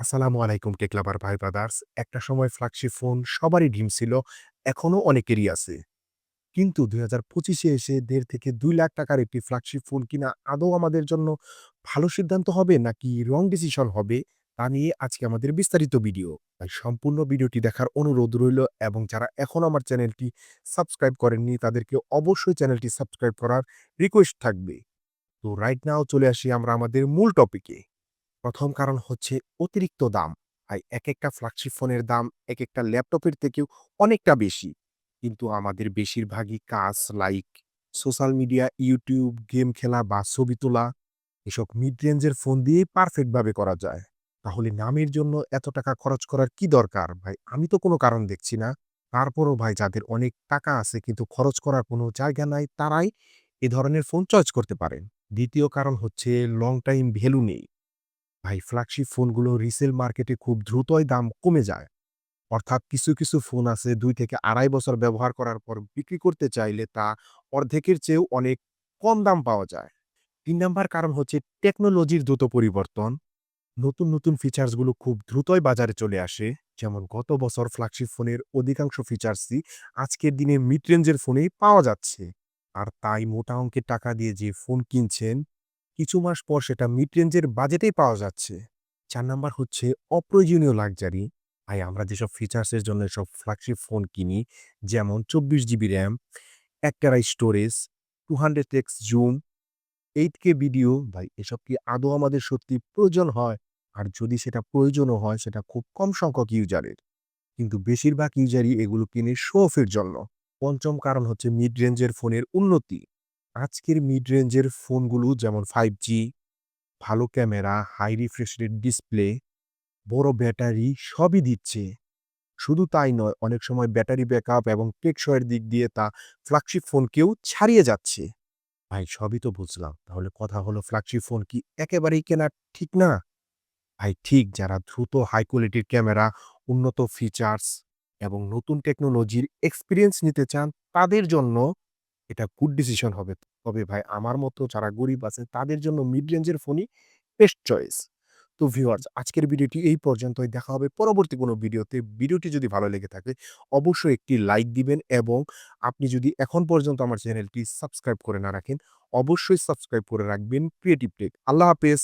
আসসালামু আলাইকুম টেক লাভার ভাই ব্রাদার্স। একটা সময় ফ্ল্যাগশিপ ফোন সবারই ড্রিম ছিল, এখনও অনেকেরই আছে। কিন্তু দুই হাজার পঁচিশে এসে দেড় থেকে দুই লাখ টাকার একটি ফ্ল্যাগশিপ ফোন কিনা আদৌ আমাদের জন্য ভালো সিদ্ধান্ত হবে নাকি রং ডিসিশন হবে, তা নিয়ে আজকে আমাদের বিস্তারিত ভিডিও। তাই সম্পূর্ণ ভিডিওটি দেখার অনুরোধ রইল এবং যারা এখনও আমার চ্যানেলটি সাবস্ক্রাইব করেননি তাদেরকে অবশ্যই চ্যানেলটি সাবস্ক্রাইব করার রিকোয়েস্ট থাকবে। তো রাইট নাও চলে আসি আমরা আমাদের মূল টপিকে। প্রথম কারণ হচ্ছে অতিরিক্ত দাম। ভাই একেকটা ফ্ল্যাগশিপ ফোনের দাম এক একটা ল্যাপটপের থেকেও অনেকটা বেশি। কিন্তু আমাদের বেশিরভাগই কাজ like social media, YouTube game খেলা বা ছবি তোলা এসব মিড রেঞ্জের ফোন দিয়েই পারফেক্টভাবে করা যায়। তাহলে নামের জন্য এত টাকা খরচ করার কি দরকার? ভাই আমি তো কোনো কারণ দেখছি না। তারপরও ভাই যাদের অনেক টাকা আছে কিন্তু খরচ করার কোনো জায়গা নাই তারাই এ ধরনের ফোন চয়েস করতে পারেন। দ্বিতীয় কারণ হচ্ছে লং টাইম ভ্যালু নেই। ভাই ফ্ল্যাগশিপ ফোনগুলো রিসেল মার্কেটে খুব দ্রুতই দাম কমে যায়। অর্থাৎ কিছু, কিছু ফোন আছে দুই থেকে ২.৫ বছর ব্যবহার করার পর বিক্রি করতে চাইলে তা অর্ধেকের চেয়েও অনেক কম দাম পাওয়া যায়। তিন নাম্বার কারণ হচ্ছে টেকনোলজির দ্রুত পরিবর্তন। নতুন, নতুন ফিচার্সগুলো খুব দ্রুতই বাজারে চলে আসে। যেমন গত বছর ফ্ল্যাগশিপ ফোনের অধিকাংশ ফিচার্সই আজকের দিনে মিড রেঞ্জের ফোনেই পাওয়া যাচ্ছে। আর তাই মোটা অঙ্কের টাকা দিয়ে যে ফোন কিনছেন, কিছু মাস পর সেটা মিড রেঞ্জের বাজেটেই পাওয়া যাচ্ছে। চার নাম্বার হচ্ছে অপ্রয়োজনীয় লাক্সারি। ভাই আমরা যেসব ফিচার্সের জন্য এসব ফ্ল্যাগশিপ ফোন কিনি যেমন ২৪ GB RAM, ১ tera storage, 200x zoom, eight K video ভাই এসব কি আদৌ আমাদের সত্যি প্রয়োজন হয়? আর যদি সেটা প্রয়োজনও হয় সেটা খুব কম সংখ্যক ইউজারের। কিন্তু বেশিরভাগ ইউজারই এগুলো কিনে শো অফের জন্য। পঞ্চম কারণ হচ্ছে মিড রেঞ্জের ফোনের উন্নতি। আজকের মিড রেঞ্জের ফোনগুলো যেমন ফাইভ জি ভালো camera, high refresh rate display, বড় ব্যাটারি সবই দিচ্ছে। শুধু তাই নয় অনেক সময় ব্যাটারি ব্যাকআপ এবং টেকসইয়ের দিক দিয়ে তা ফ্ল্যাগশিপ ফোনকেও ছাড়িয়ে যাচ্ছে। ভাই সবই তো বুঝলাম। তাহলে কথা হলো ফ্ল্যাগশিপ ফোন কি একেবারেই কেনা ঠিক না? ভাই ঠিক যারা দ্রুত হাই কোয়ালিটির ক্যামেরা, উন্নত ফিচার্স এবং নতুন টেকনোলজির এক্সপিরিয়েন্স নিতে চান তাদের জন্য এটা গুড ডিসিশন হবে। তবে ভাই আমার মতো যারা গরিব আছে তাদের জন্য মিড রেঞ্জের ফোনই বেস্ট চয়েস। তো ভিউয়ার্স আজকের ভিডিওটি এই পর্যন্তই। দেখা হবে পরবর্তী কোনো ভিডিওতে। ভিডিওটি যদি ভালো লেগে থাকে অবশ্যই একটি লাইক দিবেন এবং আপনি যদি এখন পর্যন্ত আমার চ্যানেলটি সাবস্ক্রাইব করে না রাখেন, অবশ্যই সাবস্ক্রাইব করে রাখবেন ক্রিয়েটিভ টেক। আল্লাহ হাফেজ।